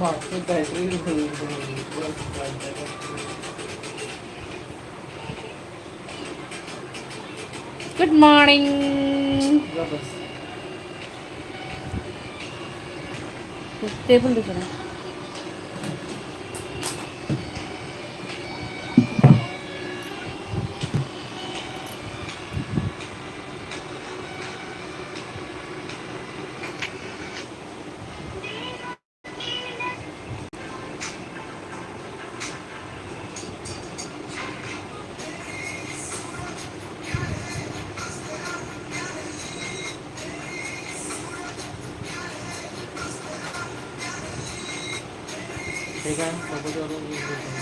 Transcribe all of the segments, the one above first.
मागची battery good morning ते पण दुसरं हे काय सोबत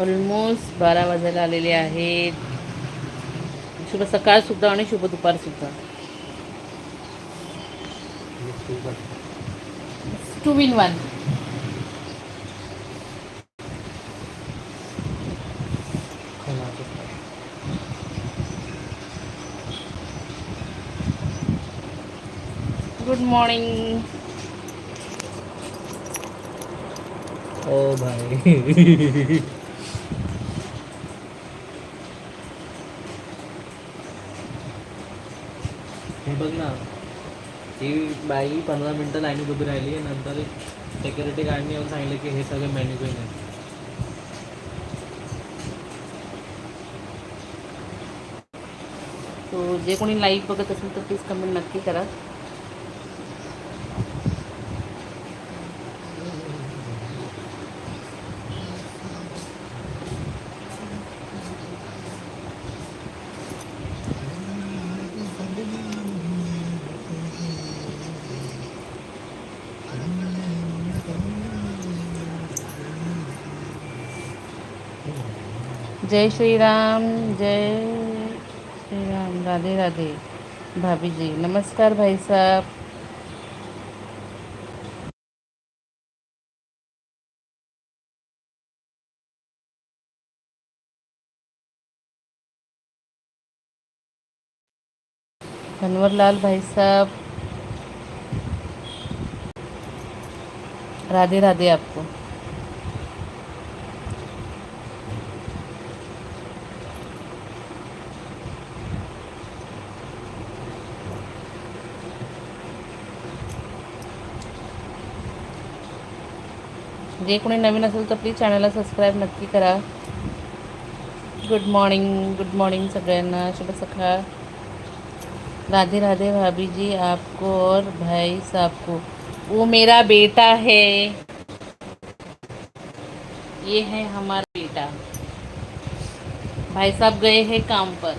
ऑलमोस्ट बारा वाजायला आलेले आहेत. शुभ सकाळसुद्धा आणि शुभ दुपारसुद्धा two in one good morning ओ भाई बघ ना. ती बाई पंधरा मिनटं लाईनीत उभी राहिली नंतर सेक्युरिटी गार्डने येऊन सांगितलं की हे सगळे मॅनेजमेंट आहे. जे कोणी लाईव्ह बघत असेल तर प्लीज कमेंट नक्की करा. जय श्री राम जय श्री राम राधे राधे भाभी जी नमस्कार भाई साहब। मनोहरलाल भाई साहब, राधे राधे आपको। जे कोणी नवीन असेल तर प्लीज़ चॅनलला सबस्क्राईब नक्की करा. गुड मॉर्निंग गुड मॉर्निंग सगळ्यांना. शुभ सकाळ. राधे राधे भाभी जी आपको और भाई साहब को वो मेरा बेटा है. ये है हमारा बेटा. भाई साहब गए हैं काम पर.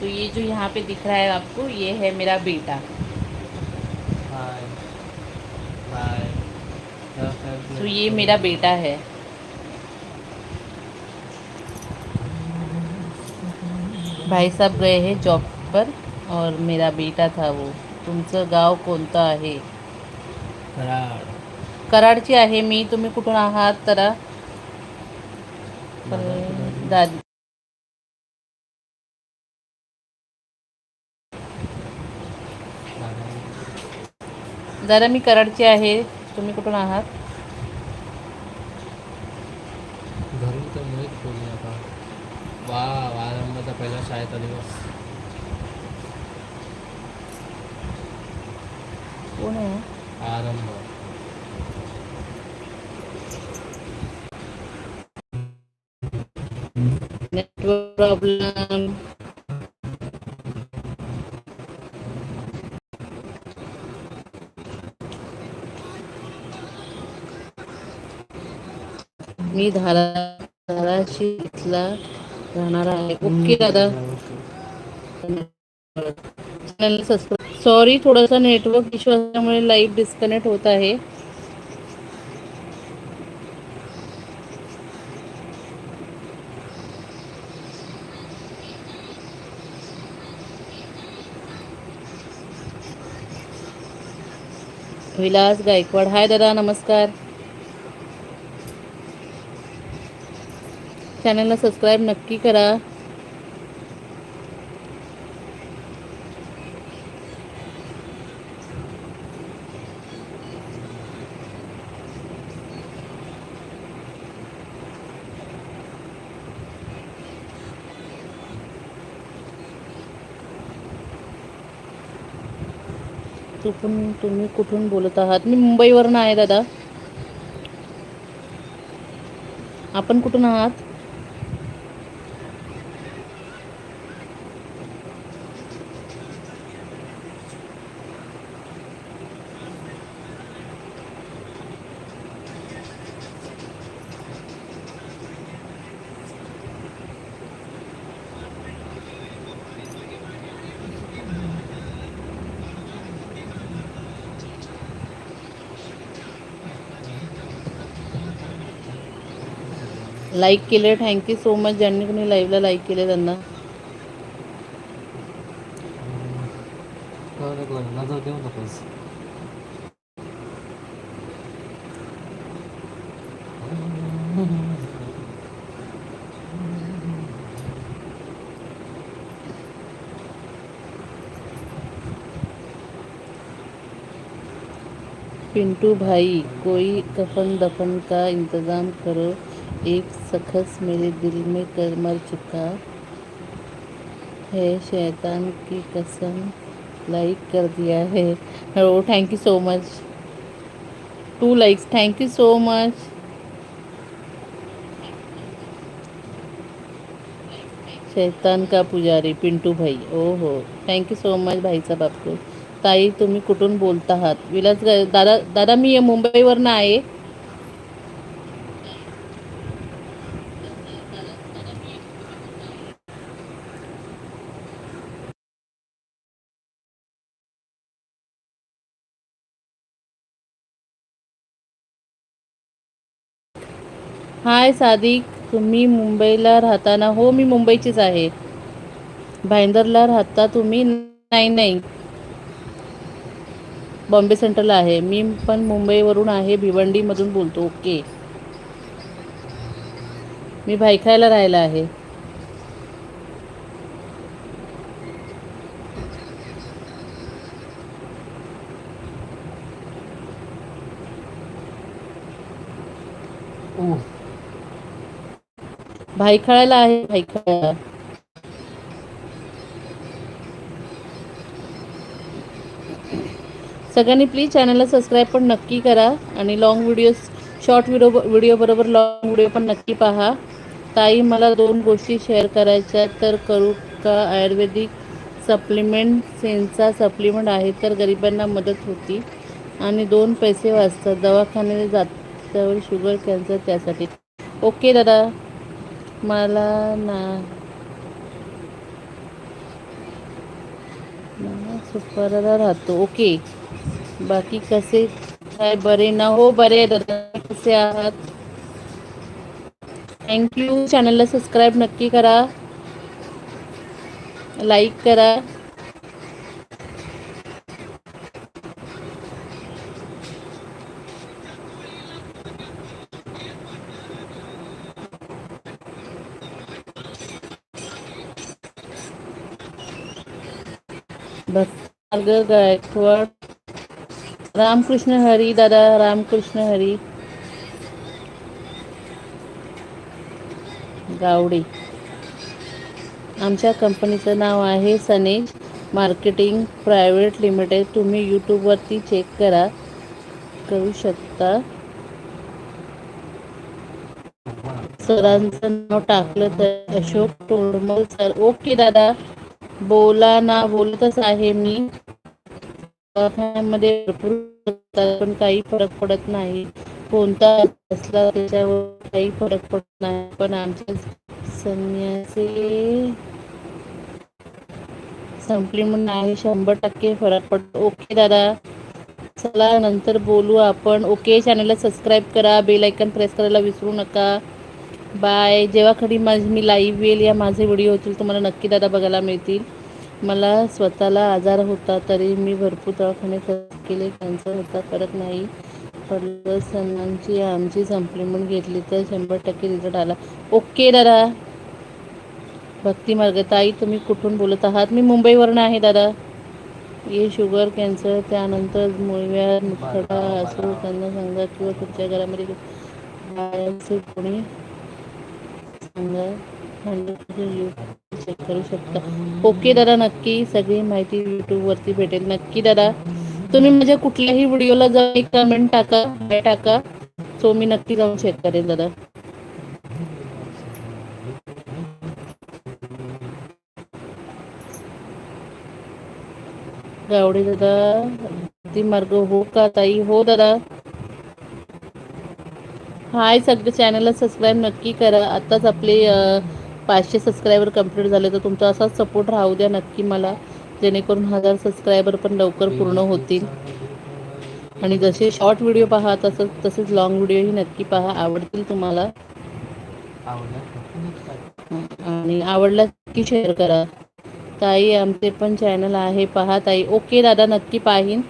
तो ये जो यहाँ पे दिख रहा है आपको, ये है मेरा बेटा. तो ये मेरा बेटा है। भाई साहब गए हैं जॉब पर और मेरा बेटा था वो। तुमचं गाव कोणतं आहे? कराड। कराडची आहे मी। तुम्ही कुठून आहात? तर दादी जरा मी कराडची आहे। तुम्ही कुठून आहात? आरंभाचा पहिला शाळेचा दिवस कोण आहे आरंभ नेटवर्क प्रॉब्लेम मी धारा धाराशी इथला राहणार आहे ओके दादा सॉरी नेटवर्क इश्यू असल्यामुळे डिस्कनेक्ट होत आहे. विलास गायकवाड. हाय दादा. नमस्कार. चॅनलला सबस्क्राईब नक्की करा. तू तुम्ही कुठून बोलत आहात? मी मुंबईवरून आहे दादा. आपण कुठून आहात? लाईक केले थँक्यू सो मच ज्यांनी कोणी लाईव्हला लाईक केले त्यांना. पिंटू भाई कोई कफन दफन का इंतज़ाम करो। एक शख्स मेरे दिल में कर मर चुका है। शैतान की कसम लाइक कर दिया है। ओ thank you so much two likes thank you so much शैतान का पुजारी पिंटू भाई ओ हो थँक्यू सो मच भाईसाहेब आपको। ताई, तुम्ही कुठून बोलत आहात? विलास दादा दादा मी मुंबईवरनं आहे. हाय सादिक तुम्ही मुंबईला राहता ना हो मी मुंबईचीच आहे. भाईंदरला राहता तुम्ही? नाही नाही. बॉम्बे सेंट्रलला आहे. मी पण मुंबईवरून आहे भिवंडीमधून बोलतो. ओके. मी भाईखायला राहायला आहे. भाई खळायला आहे भायखळा सगळ्यांनी प्लीज चॅनलला सबस्क्राईब पण नक्की करा आणि long video short video video बरोबर लॉंग व्हिडिओ पण नक्की पहा. ताई मला दोन गोष्टी शेअर करायच्या तर करू का? आयुर्वेदिक सप्लिमेंट सेन्सचा सप्लिमेंट आहे तर गरिबांना मदत होती. आणि दोन पैसे वाचतात दवाखान्यात जात्यावर शुगर कॅन्सर त्यासाठी. ओके दादा. मला ना सुपाराला राहतो ओके बाकी कसे काय बरे ना हो बरे दादा कसे आहात थँक्यू चॅनलला सबस्क्राईब नक्की करा लाईक करा भक्तार्ग गायकवाड. रामकृष्ण हरी दादा रामकृष्ण हरी. गावडे. आमच्या कंपनीचं नाव आहे सनेज मार्केटिंग प्रायव्हेट लिमिटेड. तुम्ही यूट्यूबवरती चेक करा. करू शकता. सरांचं नाव टाकलं तर अशोक टोडमल सर. ओके दादा. बोला ना बोलतच आहे मी. दवाखान्यामध्ये भरपूर पण काही फरक पडत नाही. कोणता असला त्याच्यावर काही फरक पडत नाही. पण आमच्या संन्यासी संपली म्हणून आहे शंभर टक्के फरक पडतो. ओके दादा चला नंतर बोलू आपण. ओके चॅनलला सबस्क्राईब करा बेल आयकन प्रेस करायला विसरू नका. बाय जेव्हा खरी माझी मी लाईव्ह येईल या माझे व्हिडिओ होतील तुम्हाला नक्की दादा बघायला मिळतील. मला स्वतःला आजार होता तरी मी भरपूर दवाखाने खर्च केले कॅन्सर होता करत नाही. पडलं सणांची आमची सप्लिमेंट घेतली तर शंभर टक्के रिझल्ट आला. ओके दादा. भक्ती मार्ग ताई तुम्ही कुठून बोलत आहात? मी मुंबईवरून आहे दादा. हे शुगर कॅन्सर त्यानंतर मुळव्या मुखडा असो त्यांना सांगा किंवा तुमच्या घरामध्ये कोणी सांगा. चेक करू शकता ओके दादा नक्की सगळी माहिती यूट्यूबवरती भेटेल. नक्की दादा तुम्ही माझ्या कुठल्याही व्हिडिओला जाऊन एक कमेंट टाका काय टाका सो मी नक्की जाऊन चेक करेन दादा. गावडे दादा ती मार्ग. हो का ताई? हो दादा. हाय सगळं चॅनलला सबस्क्राईब नक्की करा. आताच आपले अं, पाचशे सबस्क्रायबर कंप्लीट झाले तर तुमचा असाच सपोर्ट राहू द्या नक्की मला. जेणेकरून हजार सबस्क्रायबर पण लवकर पूर्ण होतील. आणि जसे शॉर्ट व्हिडिओ पहा तसंच तसेच लॉंग व्हिडिओही नक्की पहा. आवडतील तुम्हाला. आणि आवडला की शेअर करा. ताई आमचे पण चॅनल आहे. पहा ताई. ओके दादा नक्की पाहीन.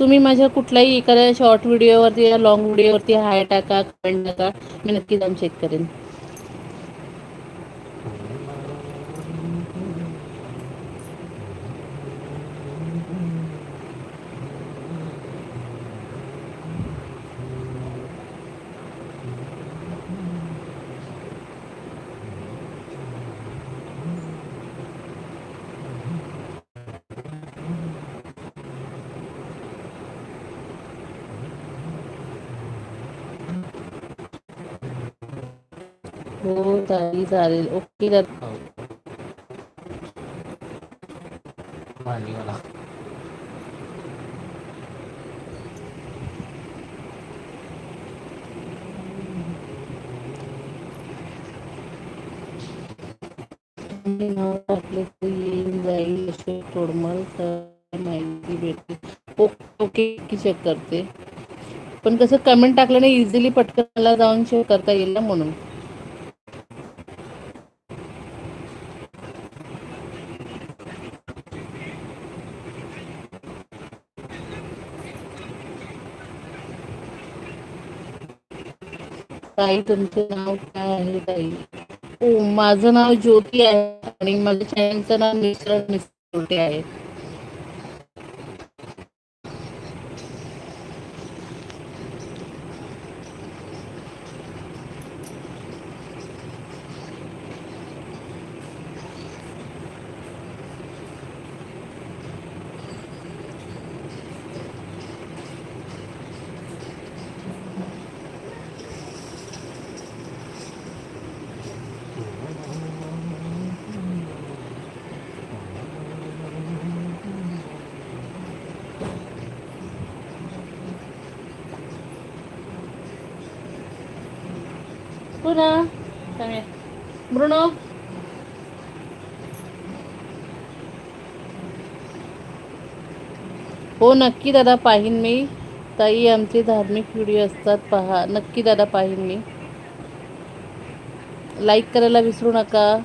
तुम्ही माझ्या कुठल्याही एखाद्या शॉर्ट व्हिडिओवरती या लॉंग व्हिडिओवरती हाय टाका कमेंट टाका. मी नक्की जाऊन चेक करेन. हो ताई चालेल. ओके तुम्ही नाव टाकले तर येऊन जाईल असे तोडमल तर माहिती भेटते. ओके ओके की चेक करते. पण कसं कमेंट टाकल्याने इझिली पटकन मला जाऊन चेक करता येईल ना म्हणून. ताई तुमचे नाव काय आहे ताई? हो माझं नाव ज्योती आहे आणि माझ्या चॅनलचं नाव मिस्टर मिस्टर ज्योती आहे पुन्हा मृणो हो नक्की दादा पाहीन मी. ताई आमचे धार्मिक व्हिडिओ असतात पहा. नक्की दादा पाहीन मी. लाईक करायला विसरू नका.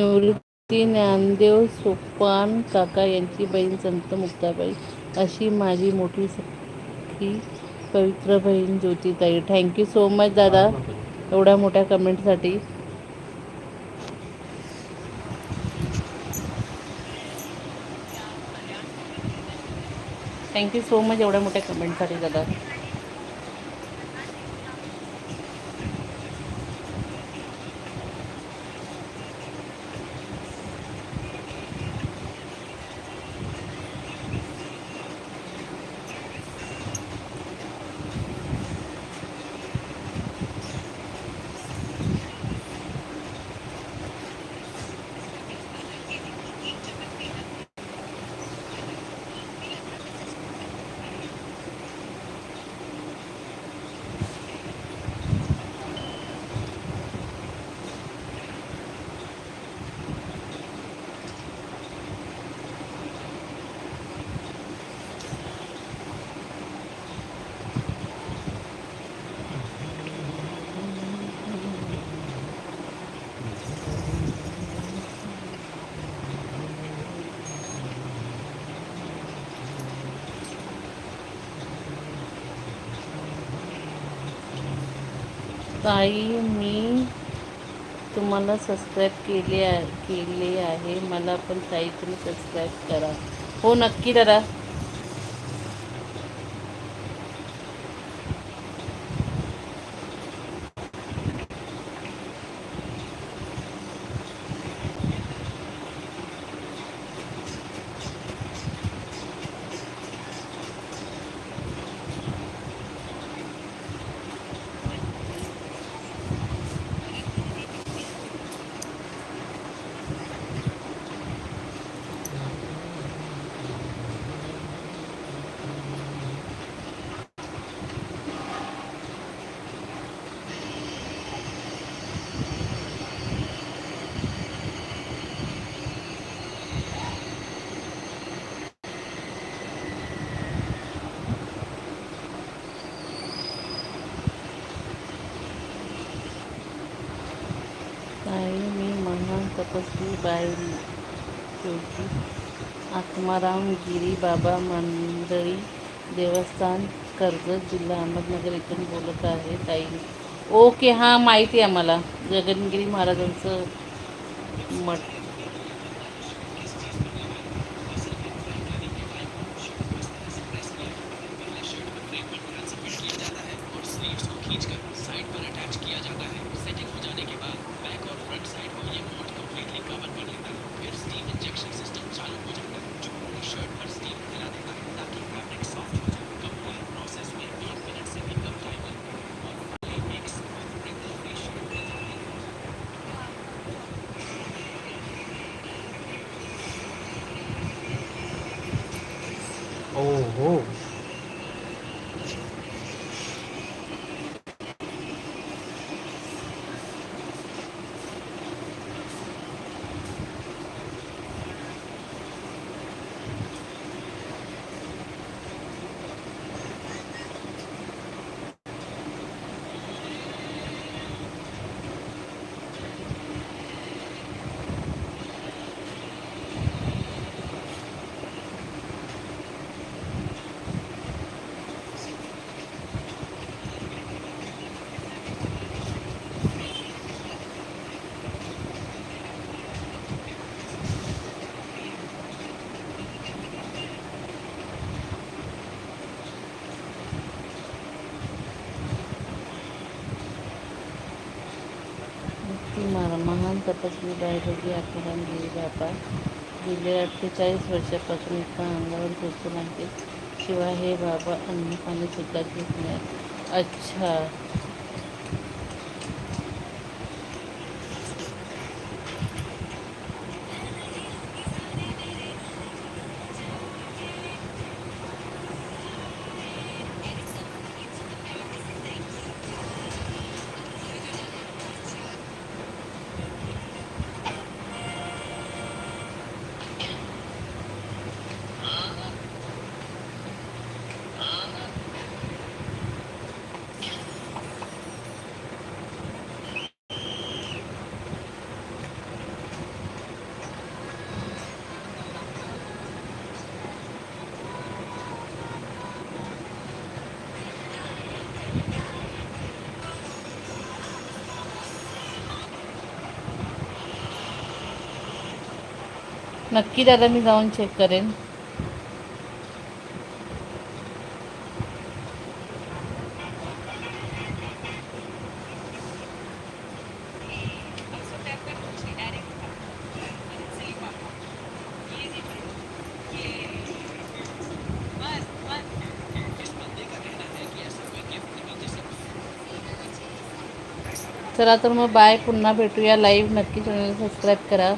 निवृत्ती ज्ञानदेव सोपान काका यांची बहीण संत मुक्ताबाई अशी माझी मोठी सखी पवित्र बहीण ज्योतिताई. थँक्यू सो मच दादा. एवढ्या मोठ्या कमेंटसाठी. थँक्यू सो मच एवढ्या मोठ्या कमेंटसाठी दादा. ताई मी तुम्हाला सबस्क्राईब केले आहे केले आहे. मला पण ताई तुम्ही सबस्क्राईब करा. हो नक्की दादा ताई मी महान तपस्वी बाई योगी आत्माराम गिरी बाबा मंडळी देवस्थान कर्जत जिल्हा अहमदनगर इथून बोलत आहे ताई. ओके हां माहिती आहे मला जगनगिरी महाराजांचं मठ. ओ हो मुक्ती मार तपासणी तपस्वी बायरोगी बाबा गेले अठ्ठेचाळीस वर्षापासून एका अंगावर झोपून आहे शिवाय हे बाबा अन्न पाणी सुद्धा घेत नाही अच्छा. नक्की दादा मी जाऊन चेक करेन. चला तर मग बाय पुन्हा भेटूया लाईव्ह नक्की चॅनल सबस्क्राईब करा.